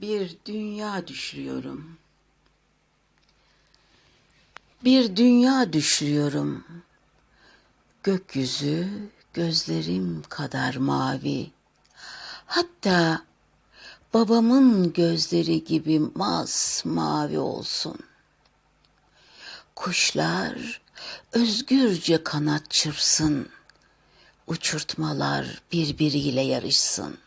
bir dünya düşlüyorum. Bir dünya düşlüyorum. Gökyüzü gözlerim kadar mavi. Hatta babamın gözleri gibi masmavi olsun. Kuşlar özgürce kanat çırpsın. Uçurtmalar birbiriyle yarışsın.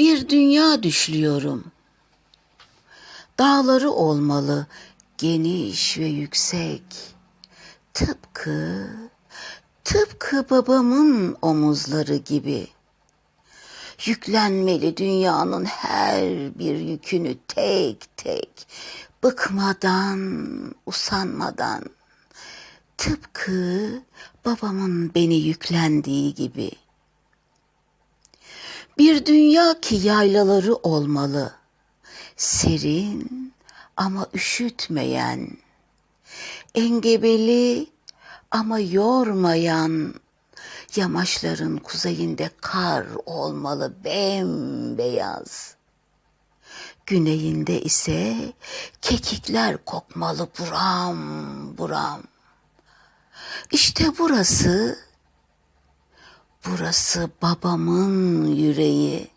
Bir dünya düşlüyorum. Dağları olmalı, geniş ve yüksek. Tıpkı, tıpkı babamın omuzları gibi. Yüklenmeli dünyanın her bir yükünü tek tek, bıkmadan, usanmadan. Tıpkı babamın beni yüklendiği gibi. Bir dünya ki yaylaları olmalı. Serin ama üşütmeyen. Engebeli ama yormayan. Yamaçların kuzeyinde kar olmalı bembeyaz. Güneyinde ise kekikler kokmalı buram buram. İşte burası Burası babamın yüreği.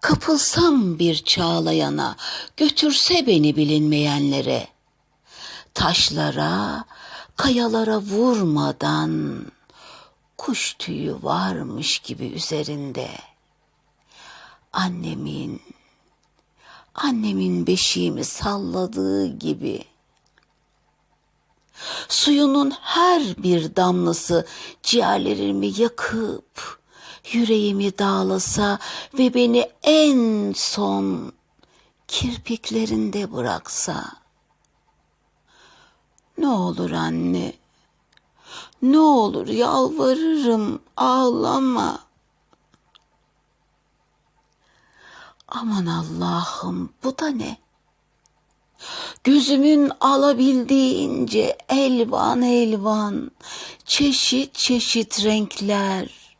Kapılsam bir çağlayana, götürse beni bilinmeyenlere. Taşlara, kayalara vurmadan, kuş tüyü varmış gibi üzerinde. Annemin, annemin beşiğimi salladığı gibi.'' Suyunun her bir damlası ciğerlerimi yakıp yüreğimi dağlasa ve beni en son kirpiklerinde bıraksa. Ne olur anne, ne olur yalvarırım ağlama. Aman Allah'ım bu da ne? Gözümün alabildiğince elvan elvan, çeşit çeşit renkler.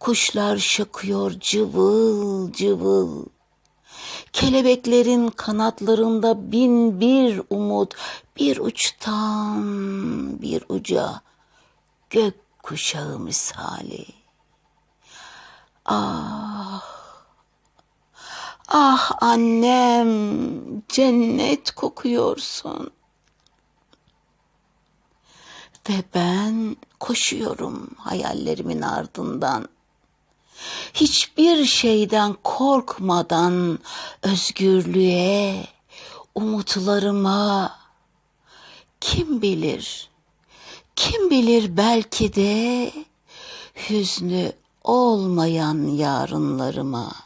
Kuşlar şakıyor cıvıl cıvıl. Kelebeklerin kanatlarında bin bir umut, bir uçtan bir uca gök kuşağı misali. Ah Ah annem, cennet kokuyorsun. Ve ben koşuyorum hayallerimin ardından. Hiçbir şeyden korkmadan özgürlüğe, umutlarıma kim bilir, kim bilir belki de hüznü olmayan yarınlarıma.''